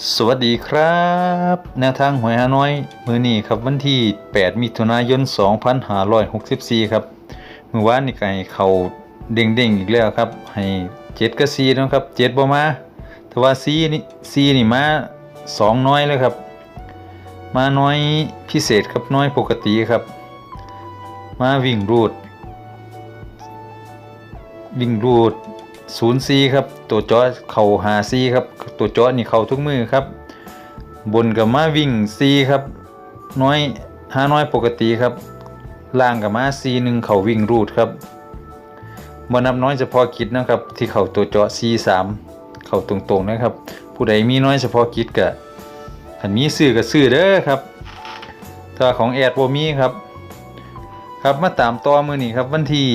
สวัสดีครับ แนวทางหวยฮานอย มือนี้ครับวันที่ 8 มิถุนายน 2564 ครับมือวานนี่ก็ให้เขาเด้งๆอีกแล้วครับ ให้เจ็ดกับซีนะครับเจ็ดบมาแต่ว่าซีนี่ซีนี่มาสองน้อยเลยครับ มาน้อยพิเศษครับน้อยปกติครับ มาวิ่งรูด วิ่งรูด ศูนย์ซีครับ ตัวจอเข่าหาซีครับ ตัวจอนี่เข่าทุกมือครับ บนกับมาวิ่งซีครับน้อยห้าน้อยปกติครับล่างกับมาซีหนึ่งเข่าวิ่งรูดครับบนับน้อยเฉพาะกิจนะครับ ที่เข่าตัวจอซีสามเข่าตรงๆนะครับ ผู้ใดมีน้อยเฉพาะกิจกะหันมีซื้อกับซื้อเด้อครับถ้าของแอดโบมีครับ ครับมาตามต่อมือนี้ครับวันที่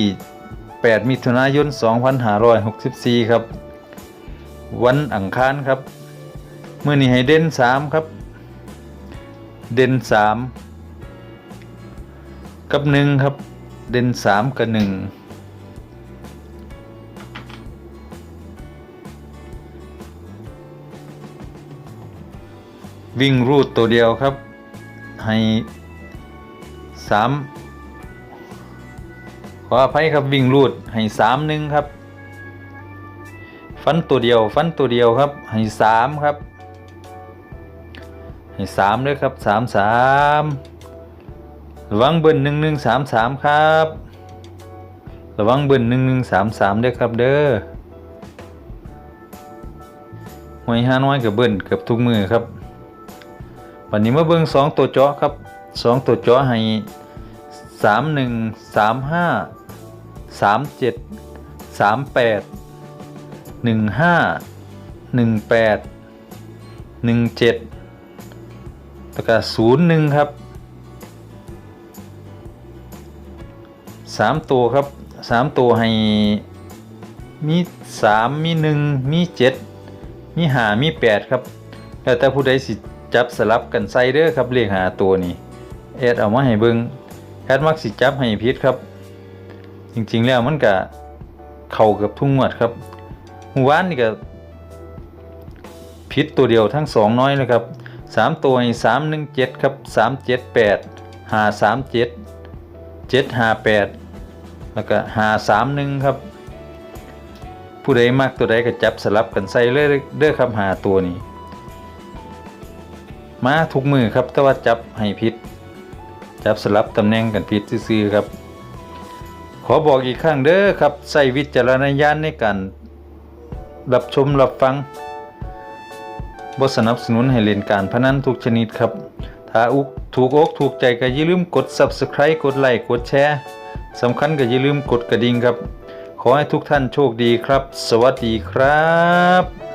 8 มิถุนายน 2564 ครับ วันอังคารครับเมื่อนี้ให้เด่น 3 ครับ เด่น 3 กับ 1 ครับ เด่น 3 กับ 1 วิ่งรูดตัวเดียวครับ ให้ 3 ขออภัยครับวิ่งรูดให้สามหนึ่งครับ ฟันตัวเดียว ฟันตัวเดียวครับให้สามครับ ให้สามเลยครับสามสามระวังเบิ้ลหนึ่งหนึ่งสามสามครับระวังเบิ้ลหนึ่งหนึ่งสามสามด้วยครับเด้อหวยห้าน้อยกับเบิ้ลเกือบทุกมือครับ วันนี้มาเบิ้งสองตัวเจาะครับสองตัวเจาะให้สามหนึ่งสามห้า สามเจ็ดสามแปดหนึ่งห้าหนึ่งแปดหนึ่งเจ็ดแล้วก็ศูนย์หนึ่งครับสามตัวครับสามตัวให้มีสามมีหนึ่งมีเจ็ดมีหามีแปดครับ แล้วแต่ผู้ใดสิจับสลับกันใส่เด้อครับเลขหาตัวนี้แอดเอามาให้เบิงแอดมักสิจับให้พิษครับ ริง ๆ แล้วมันก็เข้าเกับทุ่งงวดครับหมู่บ้านนี่ก็พิษตัวเดียวทั้งสองน้อยเลยครับสามตัวสามหนึ่งเจ็ดครับสามเจ็ดแปดหาสามเจ็ดเจ็ดหาแปดแล้วก็หาสามหนึ่งครับ ผู้ใดมากตัวใดก็จับสลับกันใส่เลยเด้อครับหาตัวนี้ มาทุกมือครับแต่ว่าจับให้พิษจับสลับตำแหน่งกันพิษซื่อๆครับ ขอบอกอีกครั้งเด้อครับใส่วิจารณญาณในการรับชมรับฟังบสนับสนุนให้เล่นการพนันทุกชนิดครับ ถ้าอุกถูกอกถูกใจก็อย่าลืมกด Subscribe กดไลค์กดแชร์สำคัญก็อย่าลืมกดกระดิ่งครับ ขอให้ทุกท่านโชคดีครับ สวัสดีครับ